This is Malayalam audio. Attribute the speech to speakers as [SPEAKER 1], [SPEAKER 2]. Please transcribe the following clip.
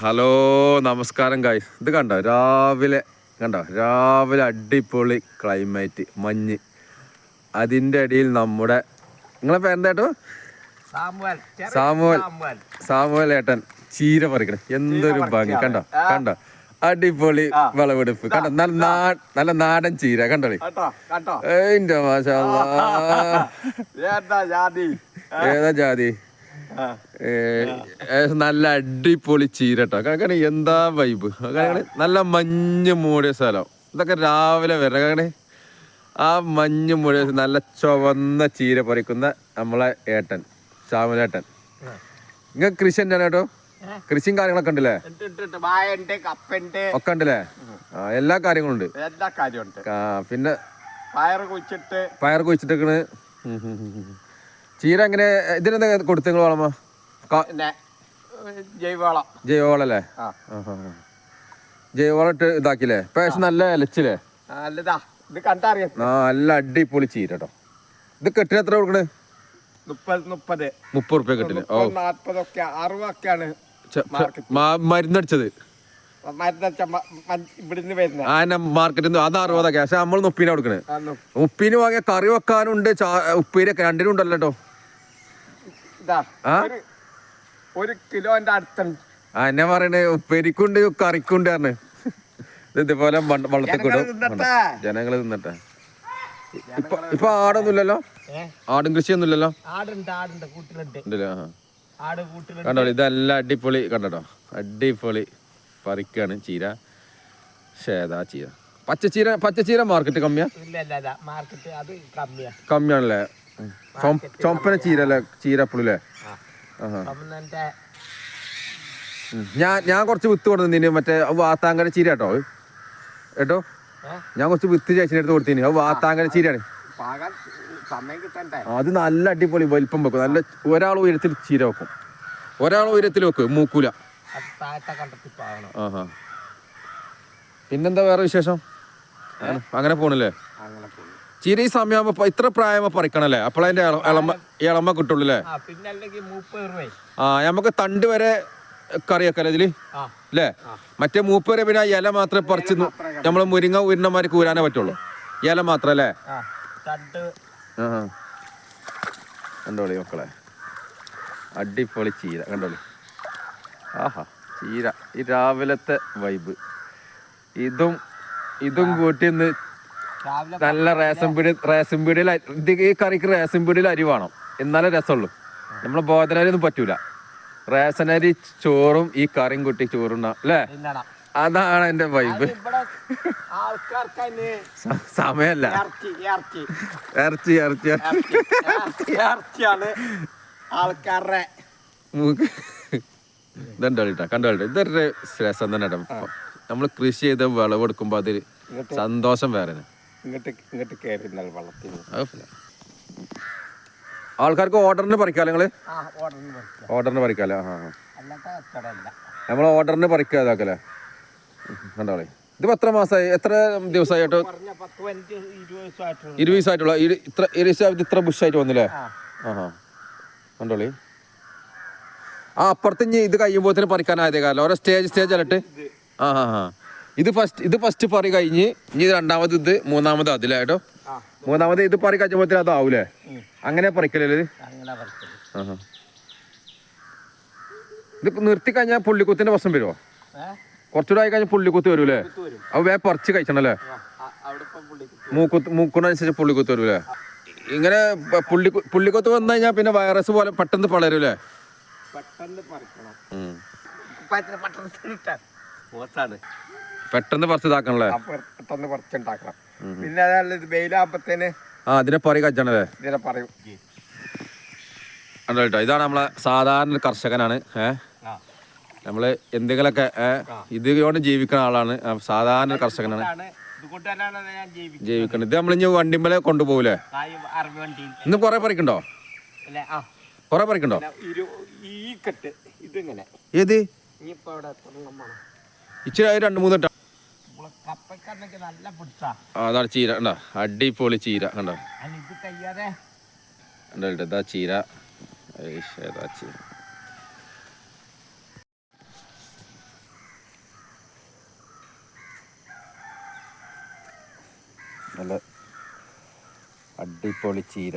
[SPEAKER 1] ഹലോ നമസ്കാരം കായ് ഇത് കണ്ടോ? രാവിലെ കണ്ടോ? രാവിലെ അടിപൊളി ക്ലൈമറ്റ് മഞ്ഞ്. അതിന്റെ അടിയിൽ നമ്മുടെ നിങ്ങളെ പേരെന്താട്ടോ
[SPEAKER 2] സാമുവൽ.
[SPEAKER 1] സാമുവൽ. ഏട്ടൻ. ചീര പറിക്കണം. എന്തൊരു ഭംഗി. കണ്ടോ? കണ്ടോ? അടിപൊളി വിളവെടുപ്പ്. കണ്ടോ? നല്ല നല്ല നാടൻ ചീര. കണ്ടോളി ഏന്റെ മാഷാ
[SPEAKER 2] ഏതാ ജാതി?
[SPEAKER 1] ഏതാ നല്ല അടിപൊളി ചീരട്ടോ. കാരണം എന്താ വൈബ് കാരണം നല്ല മഞ്ഞ് മൂടിയ സ്ഥലം. ഇതൊക്കെ രാവിലെ വരണം കാരണം ആ മഞ്ഞ് മൂടിയ നല്ല ചുവന്ന ചീര പറിക്കുന്ന നമ്മളെ ഏട്ടൻ ചാമലേട്ടൻ നിങ്ങൾ കൃഷി തന്നെയാണ് കേട്ടോ കൃഷിയും കാര്യങ്ങളൊക്കെ ഉണ്ടല്ലേ? ഒക്കെ ഉണ്ടല്ലേ? ആ എല്ലാ കാര്യങ്ങളും ഉണ്ട്.
[SPEAKER 2] എല്ലാ കാര്യമുണ്ട്
[SPEAKER 1] ആ, പിന്നെ
[SPEAKER 2] പയർ കുഴിച്ചിട്ട്.
[SPEAKER 1] പയർ കുഴിച്ചിട്ടേക്കണ്. ചീര എങ്ങനെ ഇതിനെന്താ കൊടുത്തു നിങ്ങൾ വളമ?
[SPEAKER 2] ജൈവവളം.
[SPEAKER 1] ഇട്ട് ഇതാക്കില്ലേ? പക്ഷെ നല്ല ഇലച്ചില്ലേ നല്ല അടിപൊളി ചീര കേട്ടോ ഇത് കെട്ടിന് എത്ര കൊടുക്കണേ?
[SPEAKER 2] മുപ്പത് മുപ്പത്.
[SPEAKER 1] മുപ്പത് കെട്ടിന്. ഓ.
[SPEAKER 2] നാൽപ്പതൊക്കെ അറുപതൊക്കെയാണ്
[SPEAKER 1] മരുന്നടിച്ചത്. മാർക്കറ്റിൽ നിന്ന് അത് അറുപതൊക്കെ. പക്ഷെ നമ്മൾ ഉപ്പിനാ കൊടുക്കണേ. ഉപ്പിന് വാങ്ങിയ കറി വെക്കാനുണ്ട് ഉപ്പേരിയൊക്കെ. രണ്ടിനും ഉണ്ടല്ലോ കേട്ടോ?
[SPEAKER 2] ഒരു കിലോന്റെ അടുത്തുണ്ട്.
[SPEAKER 1] ആ എന്നെ പറയണേ? ഉപ്പേരിക്കുണ്ട് കറിക്കുണ്ട് പറഞ്ഞ്. ഇതുപോലെ വണ്ട- വള്ളത്തിൽ
[SPEAKER 2] ജനങ്ങൾ
[SPEAKER 1] കിടും. ജനങ്ങൾ തിന്നട്ടെ. ഇപ്പൊ ഇപ്പൊ ആടൊന്നുമില്ലല്ലോ? ആടും കൃഷിയൊന്നുമില്ലല്ലോ? കണ്ടോ ഇതെല്ലാം അടിപൊളി. കണ്ടോ അടിപൊളി പറിക്കാണ് ചീര. ശേതാ ചീര. പച്ചച്ചീര പച്ചച്ചീര മാർക്കറ്റ് കമ്മിയാ. കമ്മിയാണല്ലേ? ചൊമ്പന ചീര അല്ലേ ചീര അപ്പളല്ലേ
[SPEAKER 2] ആ
[SPEAKER 1] ആഹാ ഞാൻ ഞാൻ കുറച്ച് വിത്ത് കൊടുത്തതിന് മറ്റേ വാത്താങ്കര ചീര കേട്ടോ. കേട്ടോ ഞാൻ കുറച്ച് വിത്ത് ചേച്ചിന്റെ അടുത്ത് കൊടുത്തിന്. അത് വാത്താങ്കര ചീരയാണ്. അത് നല്ല അടിപൊളി വലിപ്പം വെക്കും. നല്ല ഒരാൾ ഉയരത്തിൽ ചീര വെക്കും. ഒരാൾ ഉയരത്തിൽ വെക്കും മൂക്കൂല. പിന്നെന്താ വേറെ വിശേഷം? അങ്ങനെ- പോണല്ലേ? ചീര സമയമാകുമ്പോ ഇത്ര പ്രായമാകുമ്പോ പറിക്കണല്ലേ? അപ്പോഴതിന്റെ ഇളമ ഇളമ കിട്ടുള്ളൂ അല്ലേ
[SPEAKER 2] ആ
[SPEAKER 1] നമുക്ക് തണ്ട് വരെ കറിയൊക്കെ ഇതിൽ?
[SPEAKER 2] ആ.
[SPEAKER 1] അല്ലേ മറ്റേ മൂപ്പ് വരെ പിന്നെ ഇല മാത്രമേ പറിച്ച് നമ്മൾ മുരിങ്ങ ഉരുണമാര് കൂരാനേ പറ്റുള്ളൂ. ഇല മാത്രം അല്ലേ. കണ്ടോളി മക്കളെ. അടിപൊളി ചീര. കണ്ടോളി. ആഹാ ചീര. ഈ രാവിലത്തെ വൈബ് ഇതും ഇതും കൂട്ടി ഒന്ന് നല്ല റേഷൻ പീടി റേഷൻ പീടിയിൽ ഇത് ഈ കറിക്ക് റേഷൻ പീടിയിൽ അരി വേണം. എന്നാലേ രസമുള്ളൂ. നമ്മളെ ബോധനരി ഒന്നും പറ്റൂല. റേഷൻ അരി ചോറും ഈ കറിയും കൂട്ടി ചോറുണ്ട അല്ലേ? അതാണ് എന്റെ വൈബ് സമയല്ല.
[SPEAKER 2] ഇറച്ചി ഇറച്ചി.
[SPEAKER 1] ഇറച്ചി ഇറച്ചി. ഇറച്ചി.
[SPEAKER 2] ഇറച്ചി ഇറച്ചിയാണ് ആൾക്കാരുടെ
[SPEAKER 1] മൂക്ക്. ഇതുണ്ടോളിട്ടാ കണ്ടോളിട്ടാ ഇതൊരു രസം തന്നെ നമ്മൾ കൃഷി ചെയ്ത് വിളവെടുക്കുമ്പോ അതിൽ സന്തോഷം വേറെ
[SPEAKER 2] ഇങ്ങോട്ട് ഇങ്ങോട്ട് കയറി വെള്ളത്തിന്
[SPEAKER 1] ആൾക്കാർക്ക് ഓർഡറിന് പറിക്കാലോ നിങ്ങൾ?
[SPEAKER 2] ആ ഓർഡറിന്
[SPEAKER 1] പറിക്കാലോ ആ നമ്മൾ ഓർഡറിന് പറിക്കുക ഇതാക്കല്ലേ കണ്ടോളെ. ഇതിപ്പോ എത്ര മാസമായി എത്ര ദിവസമായിട്ട്
[SPEAKER 2] ഇരുപത് ദിവസമായിട്ടുള്ള.
[SPEAKER 1] ഇത്ര ഇത്ര ബുഷായിട്ട് വന്നില്ലേ?
[SPEAKER 2] ആ.
[SPEAKER 1] ആഹാ കണ്ടോളി. ആ അപ്പുറത്ത് ഇനി ഇത് കഴിയുമ്പോഴത്തേന് പറിക്കാനായതേ കാലം ഓരോ സ്റ്റേജ് സ്റ്റേജ് അല്ലട്ട് ആ ആ ആ. ഇത് ഫസ്റ്റ് ഇത് ഫസ്റ്റ് പറി കഴിഞ്ഞ് ഇനി രണ്ടാമത് ഇത് മൂന്നാമത് അതില്ലേ കേട്ടോ. മൂന്നാമത് ഇത് പറി കഴിയുമ്പോഴത്തേന് അതാവൂലേ. അങ്ങനെ പറിക്കലല്ലേ ഇത്?
[SPEAKER 2] അങ്ങനെ പറിച്ചത്
[SPEAKER 1] ഇത് നിർത്തി കഴിഞ്ഞാൽ പുള്ളിക്കുത്തിന്റെ പ്രശ്നം വരുമോ കുറച്ചുകൂടെ ആയി കഴിഞ്ഞാൽ പുള്ളിക്കുത്ത് വരൂലേ? അപ്പൊ വേ പറിച്ച് കഴിച്ചണല്ലേ? മൂക്കുത്ത് മൂക്കുന്നനുസരിച്ച് പുള്ളിക്കുത്ത് വരൂലേ? ഇങ്ങനെ പുള്ളി പുള്ളിക്കുത്ത് വന്നു കഴിഞ്ഞാൽ പിന്നെ വൈറസ് പോലെ പെട്ടെന്ന് പളരൂലേ
[SPEAKER 2] പെട്ടെന്ന് പറിക്കണം. പെട്ടെന്ന് പെട്ടെന്ന്
[SPEAKER 1] പറിച്ച് ഇതാക്കണല്ലേ
[SPEAKER 2] പെട്ടെന്ന് പറിച്ചുണ്ടാക്കണം. പിന്നെ അതല്ല ഇത് വെയിലാകുമ്പത്തേന്
[SPEAKER 1] ആ അതിനെ പറയും കച്ചണല്ലേ
[SPEAKER 2] ഇതിനെ പറയും.
[SPEAKER 1] കേട്ടോ ഇതാണ് നമ്മളെ സാധാരണ ഒരു കർഷകനാണ് ഏ?
[SPEAKER 2] ആ.
[SPEAKER 1] നമ്മൾ എന്തെങ്കിലുമൊക്കെ ഇത് കൊണ്ട് ജീവിക്കുന്ന ആളാണ് സാധാരണ ഒരു കർഷകനാണ്. ജീവിക്കണം ഇത് നമ്മളിഞ്ഞ് വണ്ടിമ്പലെ കൊണ്ടുപോകൂലേ? ഇന്ന് കുറെ പറിക്കണ്ടോ കുറെ പറിക്കണ്ടോ ഏത്? ഇച്ചിരി രണ്ട് മൂന്ന് അതാണ് ചീര കണ്ടോ? അടിപൊളി ചീര കണ്ടോ? കണ്ടോ ചീര. ചീര. നല്ല അടിപൊളി ചീര.